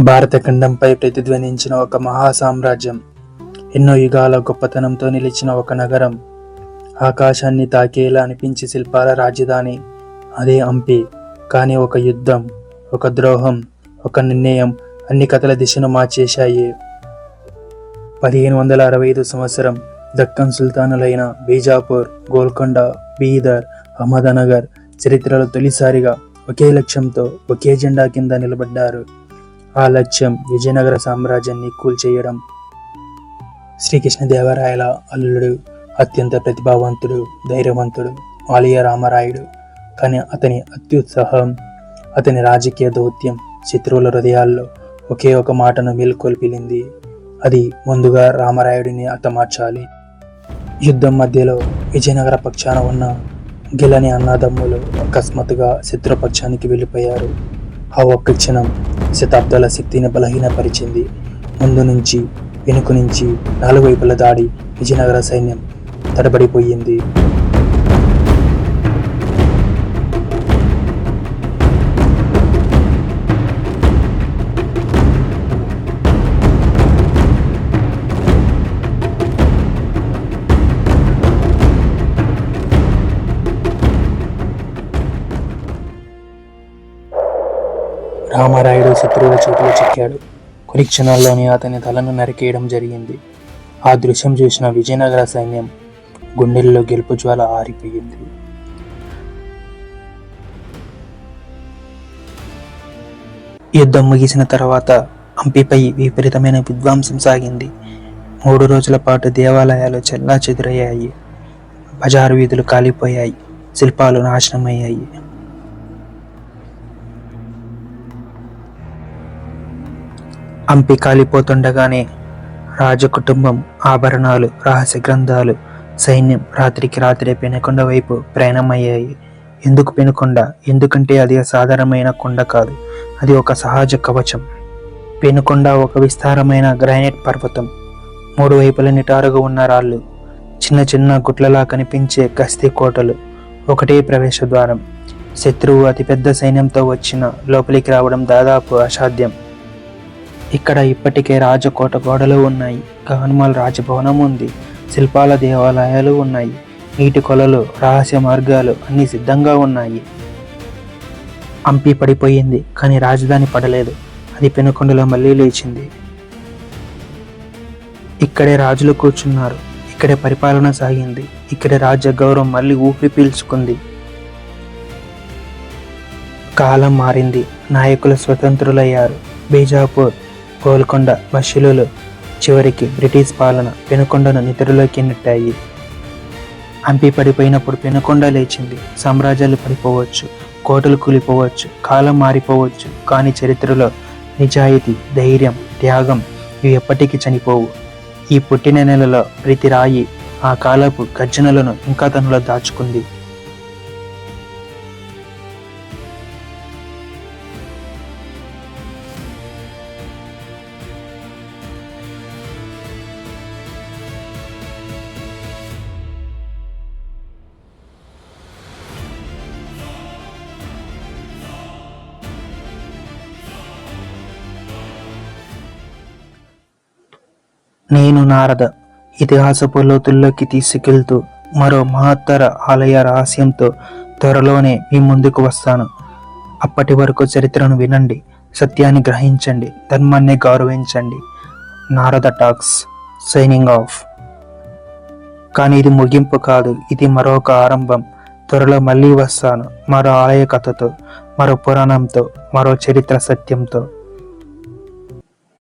భారత ఖండంపై ప్రతిధ్వనించిన ఒక మహా సామ్రాజ్యం ఎన్నో యుగాల గొప్పతనంతో నిలిచిన ఒక నగరం. ఆకాశాన్ని తాకేలా అనిపించి శిల్పాల రాజధాని అదే హంపి కానీ ఒక యుద్ధం ఒక ద్రోహం ఒక నిర్ణయం అన్ని కథల దిశను మార్చేశాయి. పదిహేను వందల అరవై ఐదు సంవత్సరం దక్కన్ సుల్తానులైన బీజాపూర్ గోల్కొండ బీదర్ అహ్మదనగర్ చరిత్రలో తొలిసారిగా ఒకే లక్ష్యంతో ఒకే జెండా కింద నిలబడ్డారు. ఆ లక్ష్యం విజయనగర సామ్రాజ్యాన్ని కూల్చేయడం శ్రీకృష్ణదేవరాయల అల్లుడు అత్యంత ప్రతిభావంతుడు ధైర్యవంతుడు ఆలయ రామరాయుడు. కానీ అతని అత్యుత్సాహం అతని రాజకీయ దౌత్యం శత్రువుల హృదయాల్లో ఒకే ఒక మాటను మేల్కొల్పిలింది అది ముందుగా రామరాయుడిని అతమార్చాలి యుద్ధం మధ్యలో విజయనగర పక్షాన ఉన్న గిలని అన్నదమ్ములు అకస్మాత్తుగా శత్రుపక్షానికి వెళ్ళిపోయారు. ఆ ఒక్క క్షణం శతాబ్దాల శక్తిని బలహీనపరిచింది. ముందు నుంచి వెనుక నుంచి నాలుగు వైపుల దాడి విజయనగర సైన్యం తడబడిపోయింది. రామారాయుడు శత్రువుల చేతిలో చిక్కాడు. కొన్ని క్షణాల్లోనే అతని తలను నరికేయడం జరిగింది. ఆ దృశ్యం చూసిన విజయనగర సైన్యం గుండెల్లో గెలుపు జ్వాల ఆరిపోయింది. యుద్ధం ముగిసిన తర్వాత హంపిపై విపరీతమైన విధ్వంసం సాగింది. మూడు రోజుల పాటు దేవాలయాలు చెల్లా చెదురయ్యాయి బజారు వీధులు కాలిపోయాయి. శిల్పాలు నాశనమయ్యాయి. హంపి కాలిపోతుండగానే రాజకుటుంబం ఆభరణాలు రహస్య గ్రంథాలు సైన్యం రాత్రికి రాత్రే పెనుకొండ వైపు ప్రయాణమయ్యాయి. ఎందుకు పెనుకొండ? ఎందుకంటే అది సాధారణమైన కొండ కాదు. అది ఒక సహజ కవచం. పెనుకొండ ఒక విస్తారమైన గ్రానైట్ పర్వతం. మూడు వైపుల నిటారుగా ఉన్న రాళ్ళు చిన్న చిన్న గుట్లలా కనిపించే గస్తీ కోటలు ఒకటే ప్రవేశ ద్వారం శత్రువు అతిపెద్ద సైన్యంతో వచ్చిన లోపలికి రావడం దాదాపు అసాధ్యం. ఇక్కడ ఇప్పటికే రాజకోట గోడలు ఉన్నాయి. హనుమాల్ రాజభవనం ఉంది. శిల్పాల దేవాలయాలు ఉన్నాయి. నీటి కొలలు రహస్య మార్గాలు అన్ని సిద్ధంగా ఉన్నాయి. అంపి పడిపోయింది కానీ రాజధాని పడలేదు. అది పెనుకొండలో మళ్ళీ లేచింది. ఇక్కడే రాజులు కూర్చున్నారు. ఇక్కడే పరిపాలన సాగింది. ఇక్కడే రాజ్య గౌరవం మళ్ళీ ఊపిరి పీల్చుకుంది. కాలం మారింది. నాయకులు స్వతంత్రులయ్యారు. బీజాపూర్ గోల్కొండ బషిలులు చివరికి బ్రిటిష్ పాలన పెనుకొండను నిద్రలోకి నెట్టాయి. హంపి పడిపోయినప్పుడు పెనుకొండ లేచింది. సామ్రాజ్యాలు పడిపోవచ్చు కోటలు కూలిపోవచ్చు కాలం మారిపోవచ్చు కానీ చరిత్రలో నిజాయితీ ధైర్యం త్యాగం ఇవి ఎప్పటికీ చనిపోవు. ఈ పుట్టిన నెలలో ప్రతి రాయి ఆ కాలపు గర్జనలను ఇంకా తనలో దాచుకుంది. నేను నారద. ఇతిహాసపు లోతుల్లోకి తీసుకెళ్తూ మరో మహత్తర ఆలయ రహస్యంతో త్వరలోనే మీ ముందుకు వస్తాను. అప్పటి వరకు చరిత్రను వినండి సత్యాన్ని గ్రహించండి ధర్మాన్ని గౌరవించండి. Narada talks signing off. కానీ ఇది ముగింపు కాదు ఇది మరొక ఆరంభం. త్వరలో మళ్ళీ వస్తాను మరో ఆలయ కథతో మరో పురాణంతో మరో చరిత్ర సత్యంతో.